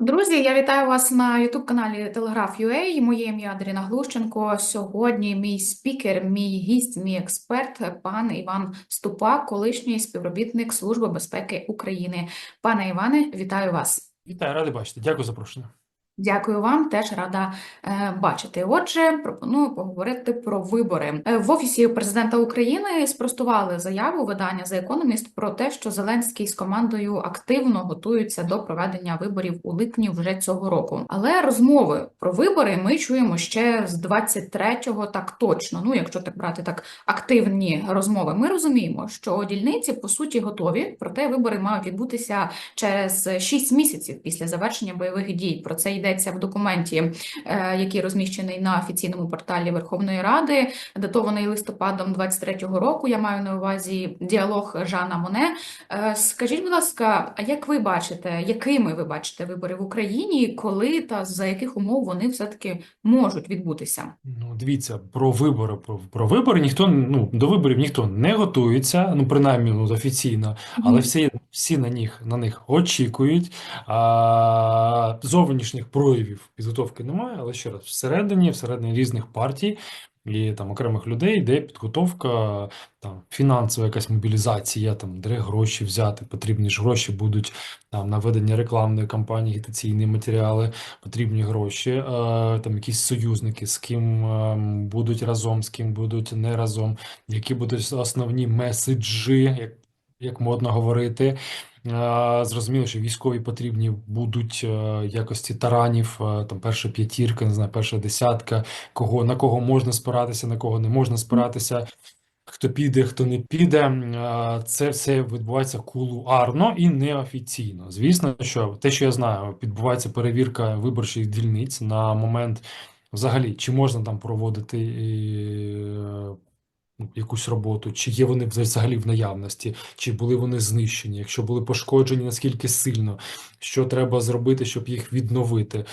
Друзі, я вітаю вас на youtube каналі Телеграф.ua. Моє ім'я Адріна Глущенко. Сьогодні мій спікер, мій гість, мій експерт, пан Іван Ступак, колишній співробітник Служби безпеки України. Пане Іване, вітаю вас. Вітаю, радий бачити. Дякую за запрошення. Дякую вам, теж рада е, бачити. Отже, пропоную поговорити про вибори. Е, В Офісі президента України спростували заяву видання The Economist про те, що Зеленський з командою активно готуються до проведення виборів у липні вже цього року. Але розмови про вибори ми чуємо ще з 23-го так точно. Ну, якщо так брати так активні розмови, ми розуміємо, що дільниці по суті готові, проте вибори мають відбутися через 6 місяців після завершення бойових дій. Про це йдеться в документі, е, який розміщений на офіційному порталі Верховної Ради, датований листопадом 23-го року. Я маю на увазі діалог Жана Моне. Е, Скажіть, будь ласка, а як ви бачите, якими ви бачите вибори в Україні, коли та за яких умов вони все-таки можуть відбутися? Ну, дивіться, про вибори, про, про вибори ніхто, ну, до виборів ніхто не готується, ну, принаймні, ну, офіційно, але Мгм. всі, всі на них, на них очікують. А, зовнішніх проявів підготовки немає, але ще раз, всередині, всередині різних партій і там окремих людей йде підготовка, там, фінансова якась мобілізація, там, де гроші взяти, потрібні ж гроші будуть там, на ведення рекламної кампанії, агітаційні матеріали, потрібні гроші, е, там якісь союзники, з ким е, будуть разом, з ким будуть не разом, які будуть основні меседжі, як, як модно говорити. Е, Зрозуміло, що військові потрібні будуть е, якості таранів, е, там перша п'ятірка, не знаю, перша десятка, кого на кого можна спиратися, на кого не можна спиратися. Хто піде, хто не піде, це все відбувається кулуарно і неофіційно. Звісно, що те, що я знаю, відбувається перевірка виборчих дільниць на момент взагалі, чи можна там проводити якусь роботу, чи є вони взагалі в наявності, чи були вони знищені, якщо були пошкоджені, наскільки сильно, що треба зробити, щоб їх відновити.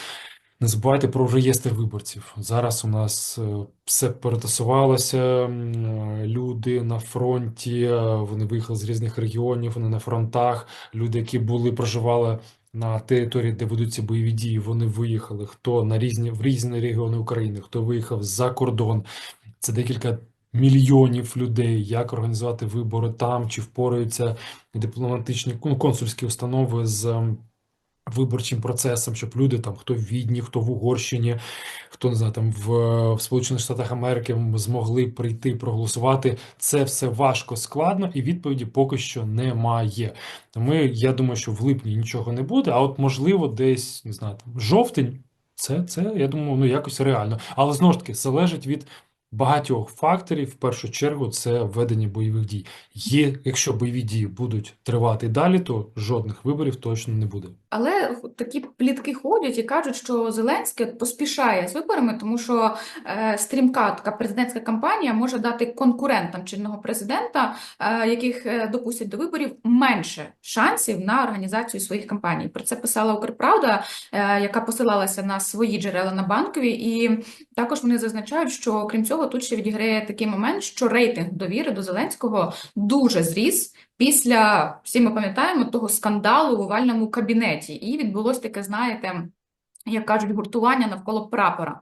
Не забувайте про реєстр виборців. Зараз у нас е, все перетасувалося. е, Люди на фронті, е, вони виїхали з різних регіонів, вони на фронтах. Люди, які були, проживали на території, де ведуться бойові дії, вони виїхали. Хто на різні в різні регіони України, хто виїхав за кордон. Це декілька мільйонів людей. Як організувати вибори там, чи впораються дипломатичні ну, консульські установи з. виборчим процесом, щоб люди там, хто в Відні, хто в Угорщині, хто не знаю, там в, в Сполучених Штатах Америки змогли прийти проголосувати. Це все важко, складно, і відповіді поки що немає. Тому я думаю, що в липні нічого не буде, а от можливо, десь не знаю, там жовтень. Це, це, я думаю, ну якось реально. Але знову ж таки, залежить від багатьох факторів. В першу чергу, це введення бойових дій. Є, якщо бойові дії будуть тривати далі, то жодних виборів точно не буде. Але такі плітки ходять і кажуть, що Зеленський поспішає з виборами, тому що е, стрімка така президентська кампанія може дати конкурентам чинного президента, е, яких е, допустять до виборів, менше шансів на організацію своїх кампаній. Про це писала Укрправда, е, яка посилалася на свої джерела на банкові, і також вони зазначають, що крім цього, тут ще відіграє такий момент, що рейтинг довіри до Зеленського дуже зріс. Після, всі ми пам'ятаємо, того скандалу в овальному кабінеті. І відбулось таке, знаєте, як кажуть, гуртування навколо прапора.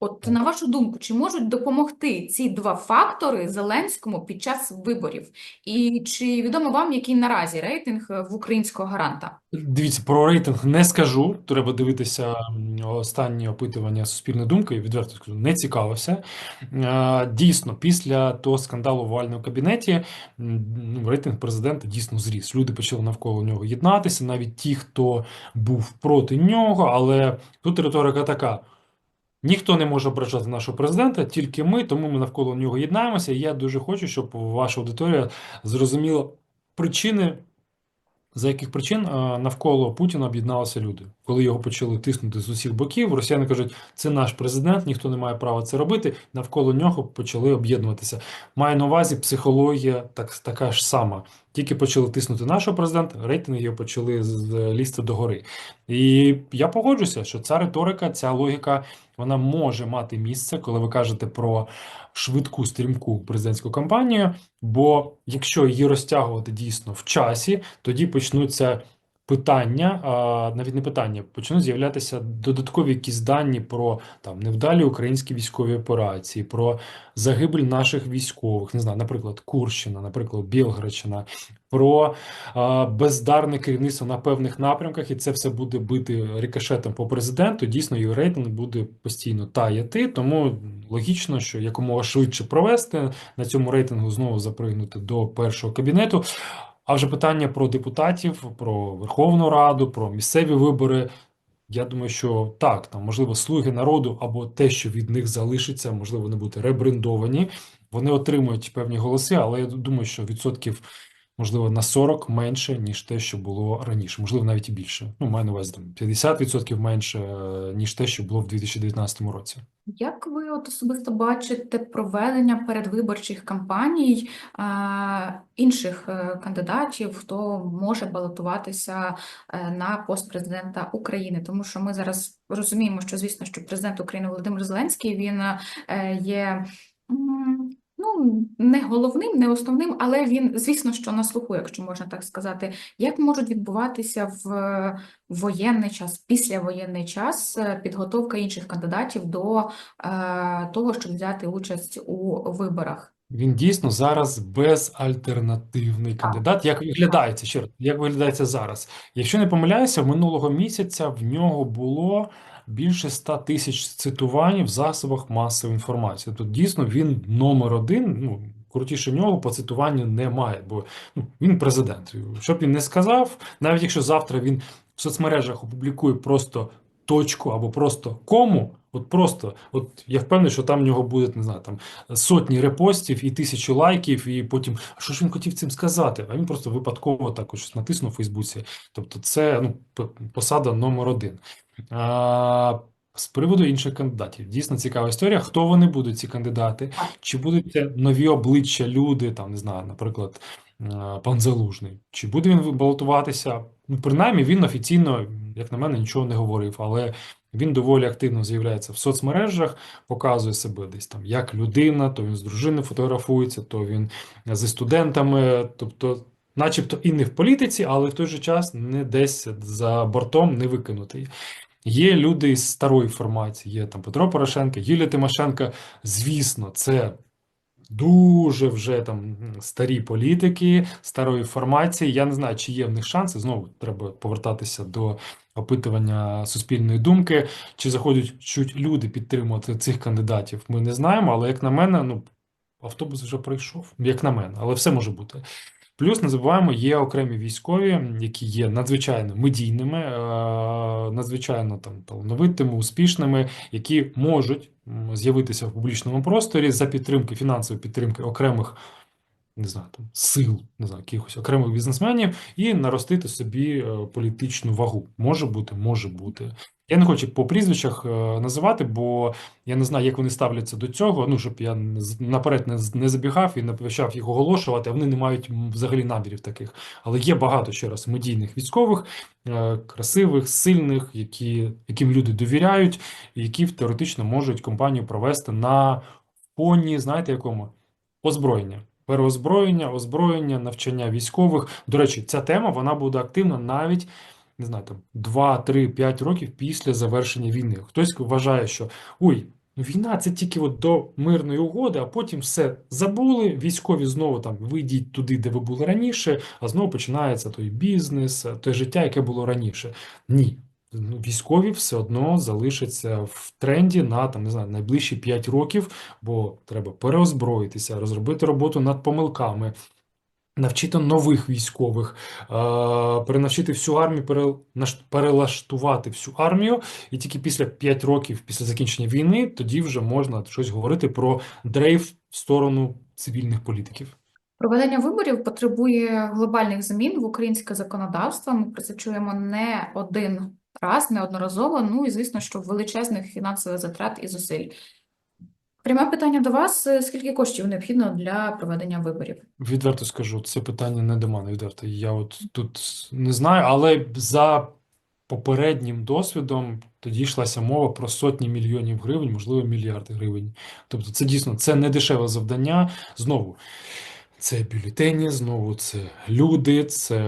От на вашу думку, чи можуть допомогти ці два фактори Зеленському під час виборів? І чи відомо вам, який наразі рейтинг е, в українського гаранта? Дивіться, про рейтинг не скажу. Треба дивитися останні опитування суспільної думки. Відверто скажу, не цікавився. Е, Дійсно, після того скандалу в овальному кабінеті ну, рейтинг президента дійсно зріс. Люди почали навколо нього єднатися, навіть ті, хто був проти нього. Але тут риторика така. Ніхто не може ображати нашого президента, тільки ми, тому ми навколо нього єднаємося. І я дуже хочу, щоб ваша аудиторія зрозуміла причини, за яких причин е, навколо Путіна об'єдналися люди. Коли його почали тиснути з усіх боків, росіяни кажуть, це наш президент, ніхто не має права це робити. Навколо нього почали об'єднуватися. Маю на увазі психологія так, така ж сама. Тільки почали тиснути нашого президента, рейтинги його почали лізти догори. І я погоджуся, що ця риторика, ця логіка, вона може мати місце, коли ви кажете про швидку стрімку президентську кампанію. Бо якщо її розтягувати дійсно в часі, тоді почнуться питання, навіть не питання, почнуть з'являтися додаткові якісь дані про там невдалі українські військові операції, про загибель наших військових, не знаю, наприклад, Курщина, наприклад, Білградщина, про а, бездарне керівництво на певних напрямках, і це все буде бити рикошетом по президенту. Дійсно, його рейтинг буде постійно таяти. Тому логічно, що якомога швидше провести на цьому рейтингу знову запригнути до першого кабінету. А вже питання про депутатів, про Верховну Раду, про місцеві вибори. Я думаю, що так, там можливо слуги народу або те, що від них залишиться, можливо, вони будуть ребрендовані. Вони отримують певні голоси, але я думаю, що відсотків, можливо, на 40 менше, ніж те, що було раніше, можливо, навіть і більше. Ну, маю на увазі там 50% менше, е, ніж те, що було в 2019 році. Як ви от особисто бачите проведення передвиборчих кампаній а, інших е, кандидатів, хто може балотуватися е, на пост президента України? Тому що ми зараз розуміємо, що звісно, що президент України Володимир Зеленський він е, є. м, Ну, не головним, не основним, але він, звісно, що на слуху, якщо можна так сказати, як можуть відбуватися в воєнний час, післявоєнний час е, підготовка інших кандидатів до е, того, щоб взяти участь у виборах. Він дійсно зараз безальтернативний кандидат. Як виглядається ще раз, як виглядається зараз? Якщо не помиляюся, минулого місяця в нього було більше 100 тисяч цитувань в засобах масової інформації. Тобто, дійсно, він номер один. Ну, крутіше нього по цитуванню немає, бо ну, він президент. Що б він не сказав, навіть якщо завтра він в соцмережах опублікує просто точку або просто кому. От просто, от я впевнений, що там в нього буде, не знаю, там сотні репостів і тисячі лайків, і потім, що ж він хотів цим сказати? А він просто випадково також натиснув у Фейсбуці. Тобто, це ну, посада номер один. А, з приводу інших кандидатів, дійсно цікава історія. Хто вони будуть, ці кандидати? Чи будуть це нові обличчя, люди, там, не знаю, наприклад, пан Залужний? Чи буде він балотуватися? Ну, принаймні, він офіційно, як на мене, нічого не говорив, але він доволі активно з'являється в соцмережах, показує себе десь там як людина, то він з дружиною фотографується, то він зі студентами, тобто, начебто і не в політиці, але в той же час не десь за бортом не викинутий. Є люди із старої формації, є там Петро Порошенко, Юлія Тимошенко. Звісно, це дуже вже там старі політики, старої формації. Я не знаю, чи є в них шанси. Знову треба повертатися до опитування суспільної думки. Чи заходять чуть люди підтримувати цих кандидатів, ми не знаємо. Але як на мене, ну автобус вже пройшов, як на мене, але все може бути. Плюс не забуваємо, є окремі військові, які є надзвичайно медійними, е, надзвичайно там талановитими, успішними, які можуть з'явитися в публічному просторі за підтримки, фінансової підтримки окремих, не знаю, там сил, не знаю, якихось окремих бізнесменів і наростити собі е, політичну вагу. Може бути, може бути. Я не хочу по прізвищах е, називати, бо я не знаю, як вони ставляться до цього. Ну, щоб я наперед не, забігав і не почав їх оголошувати, а вони не мають взагалі намірів таких. Але є багато ще раз медійних військових, е, красивих, сильних, які, яким люди довіряють, які теоретично можуть компанію провести на фоні, знаєте, якому? Озброєння. Переозброєння, озброєння, навчання військових. До речі, ця тема вона буде активна навіть не знаю, там 2, 3, 5 років після завершення війни. Хтось вважає, що ой, ну війна це тільки от до мирної угоди, а потім все забули. Військові знову там ви йдіть туди, де ви були раніше, а знову починається той бізнес, те життя, яке було раніше. Ні. Ну, військові все одно залишаться в тренді на там, не знаю, найближчі 5 років, бо треба переозброїтися, розробити роботу над помилками, навчити нових військових, перенавчити всю армію, перелаштувати всю армію, і тільки після 5 років, після закінчення війни, тоді вже можна щось говорити про дрейф в сторону цивільних політиків. Проведення виборів потребує глобальних змін в українське законодавство. Ми про це чуємо не один раз, неодноразово. Ну і звісно, що величезних фінансових затрат і зусиль. Пряме питання до вас: е, скільки коштів необхідно для проведення виборів? Відверто скажу, це питання не до мене, відверто. Я от тут не знаю, але за попереднім досвідом тоді йшлася мова про сотні мільйонів гривень, можливо, мільярди гривень. Тобто це дійсно це не дешеве завдання. Знову, Це бюлетені, знову це люди, це,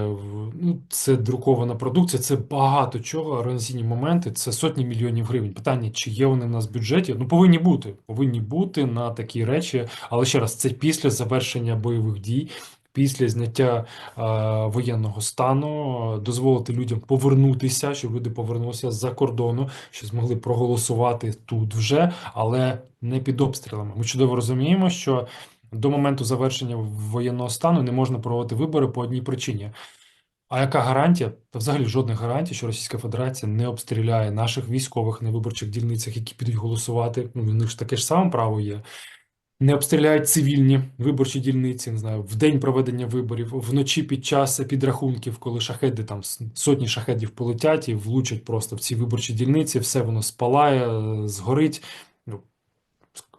ну, це друкована продукція, це багато чого, організаційні моменти, це сотні мільйонів гривень. Питання, чи є вони в нас в бюджеті? Ну, повинні бути. Повинні бути на такі речі. Але ще раз, це після завершення бойових дій, після зняття е, воєнного стану, дозволити людям повернутися, щоб люди повернулися з-за кордону, що змогли проголосувати тут вже, але не під обстрілами. Ми чудово розуміємо, що до моменту завершення воєнного стану не можна проводити вибори по одній причині. А яка гарантія? Та взагалі жодних гарантій, що Російська Федерація не обстріляє наших військових на виборчих дільницях, які підуть голосувати. Ну, в них ж таке ж саме право є. Не обстріляють цивільні виборчі дільниці, не знаю, в день проведення виборів, вночі під час підрахунків, коли шахеди там сотні шахедів полетять і влучать просто в ці виборчі дільниці, все воно спалає, е, згорить.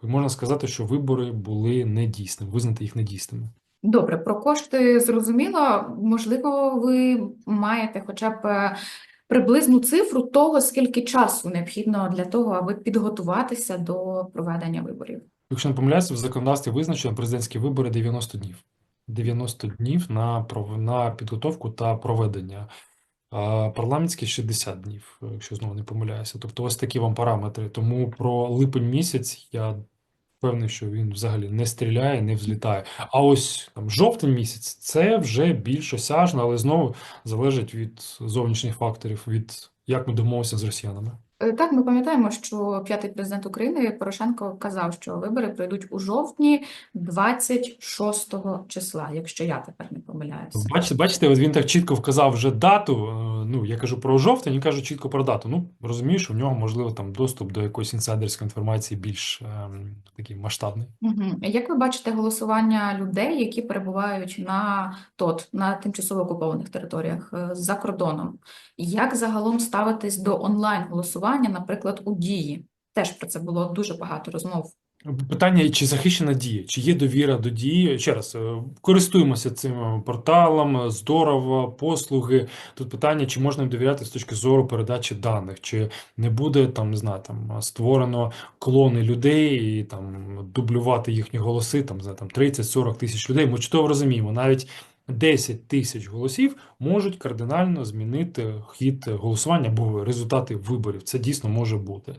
Ну, можна сказати, що вибори були недійсними, визнати їх недійсними. Добре, про кошти зрозуміло. Можливо, ви маєте хоча б е, приблизну цифру того, скільки часу необхідно для того, аби підготуватися до проведення виборів. Якщо не помиляюся, в законодавстві визначено президентські вибори 90 днів. 90 днів на, на підготовку та проведення. Парламентські 60 днів, якщо знову не помиляюся. Тобто ось такі вам параметри. Тому про липень місяць я впевнений, що він взагалі не стріляє, не взлітає. А ось там жовтень місяць це вже більш осяжно, але знову залежить від зовнішніх факторів, від як ми домовимося з росіянами. Е, Так, ми пам'ятаємо, що п'ятий президент України Порошенко казав, що вибори пройдуть у жовтні 26 числа, якщо я тепер не помиляюся. Бачите, бачите, от він так чітко вказав вже дату. е, Ну, я кажу про жовтень, він каже чітко про дату. Ну, розумію, що в нього можливо там доступ до якоїсь інсайдерської інформації більш ем, такий масштабний. Мгм. Як ви бачите голосування людей, які перебувають на ТОТ, на тимчасово окупованих територіях е, за кордоном? Як загалом ставитись до онлайн-голосування, наприклад, у Дії? Теж про це було дуже багато розмов. Питання, чи захищена дія, чи є довіра до дії? Ще раз, е, користуємося цим порталом, здорово, послуги. Тут питання, чи можна їм довіряти з точки зору передачі даних, чи не буде там, не знаю, там створено клони людей і там дублювати їхні голоси, там, знаю, там 30-40 тисяч людей. Ми чудово розуміємо, навіть 10 тисяч голосів можуть кардинально змінити хід голосування або результати виборів. Це дійсно може бути.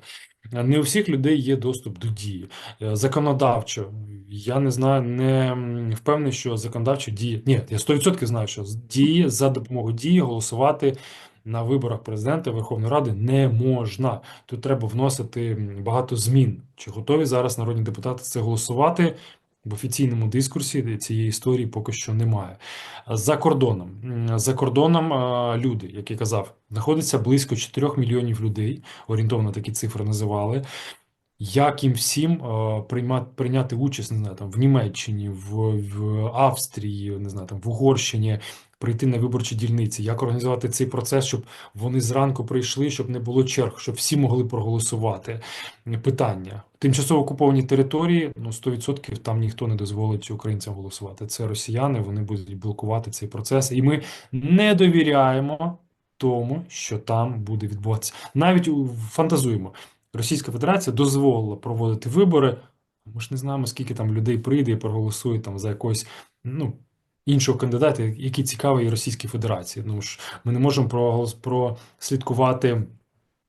Не у всіх людей є доступ до дії. Е, Законодавчо, я не знаю, не впевнений, що законодавчо діє. Ні, я 100% знаю, що дії за допомогою дії голосувати на виборах президента Верховної Ради не можна. Тут треба вносити багато змін. Чи готові зараз народні депутати це голосувати? В офіційному дискурсі цієї історії поки що немає. За кордоном. За кордоном люди, як я казав, знаходиться близько 4 мільйонів людей, орієнтовно такі цифри називали. Як їм всім приймати, прийняти участь, не знаю, там в Німеччині, в, в Австрії, не знаю, там в Угорщині, прийти на виборчі дільниці, як організувати цей процес, щоб вони зранку прийшли, щоб не було черг, щоб всі могли проголосувати. Питання. Тимчасово окуповані території, ну 100% там ніхто не дозволить українцям голосувати. Це росіяни, вони будуть блокувати цей процес, і ми не довіряємо тому, що там буде відбуватися. Навіть фантазуємо. Російська Федерація дозволила проводити вибори. Ми ж не знаємо, скільки там людей прийде і проголосує там за якогось ну, іншого кандидата, який цікавий Російській Федерації. Ну ж ми не можемо прослідкувати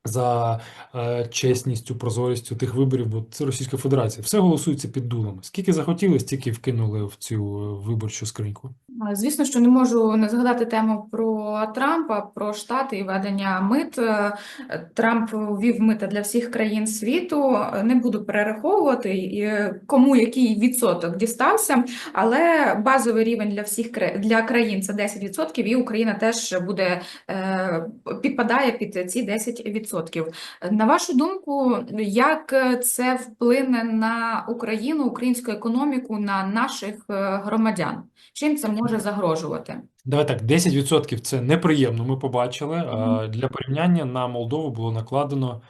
за е, чесністю, прозорістю тих виборів, бо це Російська Федерація. Все голосується під дулами. Скільки захотіли, стільки вкинули в цю е, виборчу скриньку. Звісно, що не можу не згадати тему про Трампа, про Штати і введення мит. Е, Трамп ввів мита для всіх країн світу. Не буду перераховувати, кому який відсоток дістався, але базовий рівень для всіх для країн це 10%, і Україна теж буде підпадає під ці 10%. На вашу думку, як це вплине на Україну, українську економіку, на наших е, громадян? Чим це може загрожувати? Давай так, 10% це неприємно, ми побачили. А Для порівняння на Молдову було накладено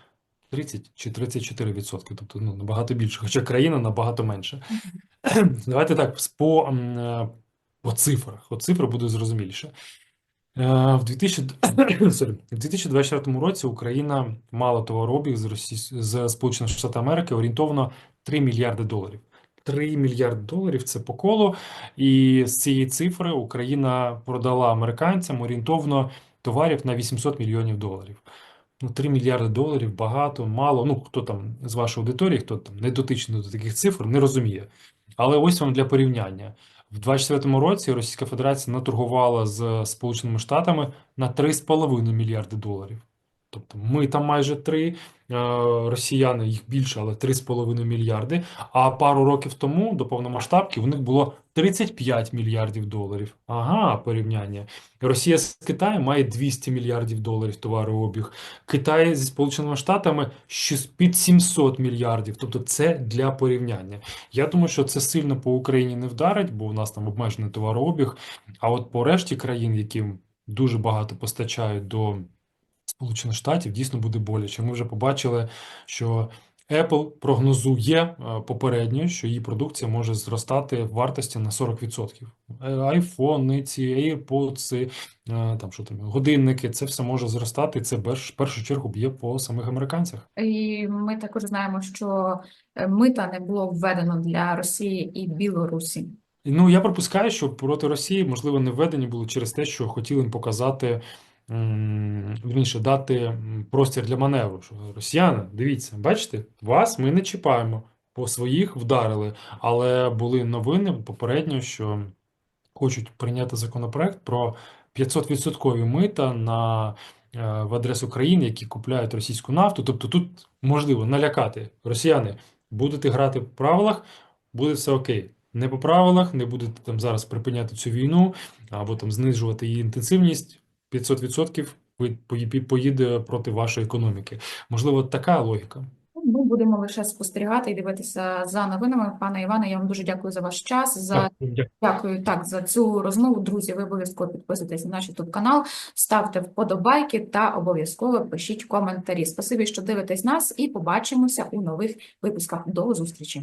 30 чи 34%, тобто ну, набагато більше, хоча країна набагато менше. Давайте так, по, е, по цифрах. От цифри буде зрозуміліше. Е, В 2000, sorry, в 2024 році Україна мала товарообіг з, Росі... з Сполучених Штатів Америки орієнтовно 3 мільярди доларів. 3 мільярди доларів це по колу. І з цієї цифри Україна продала американцям орієнтовно товарів на 800 мільйонів доларів. Ну, 3 мільярди доларів багато, мало. Ну, хто там з вашої аудиторії, хто там не дотичний до таких цифр, не розуміє. Але ось вам для порівняння. В 2024 році Російська Федерація наторгувала з Сполученими Штатами на 3,5 мільярди доларів. Тобто ми там майже 3, росіяни їх більше, але 3,5 мільярди. А пару років тому до повномасштабки у них було 35 мільярдів доларів. Ага, порівняння. Росія з Китаєм має 200 мільярдів доларів товарообіг. Китай зі Сполученими Штатами під 700 мільярдів. Тобто це для порівняння. Я думаю, що це сильно по Україні не вдарить, бо у нас там обмежений товарообіг. А от по решті країн, які дуже багато постачають до Сполучених Штатів, дійсно буде боляче. Ми вже побачили, що Apple прогнозує е, попередньо, що її продукція може зростати в вартості на 40%. Е, Айфони, ці AirPods, е, там що там, годинники, це все може зростати. і Це в першу чергу б'є по самих американцях. І ми також знаємо, що мита не було введено для Росії і Білорусі. Ну, я припускаю, що проти Росії, можливо, не введені були через те, що хотіли їм показати, вірніше, дати простір для маневру. Що росіяни, дивіться, бачите, вас ми не чіпаємо, по своїх вдарили, але були новини попередньо, що хочуть прийняти законопроект про 500% мита на е, в адресу країн, які купляють російську нафту. Тобто тут можливо налякати росіяни, будете грати в правилах, буде все окей. Не по правилах, не будете там зараз припиняти цю війну або там знижувати її інтенсивність. 500% ви- поїде проти вашої економіки. Можливо, така логіка. Ми будемо лише спостерігати і дивитися за новинами. Пане Іване, я вам дуже дякую за ваш час. За Так, дякую. дякую так за цю розмову. Друзі, ви обов'язково підписуйтесь на наш YouTube канал, ставте вподобайки та обов'язково пишіть коментарі. Спасибі, що дивитесь нас, і побачимося у нових випусках. До зустрічі.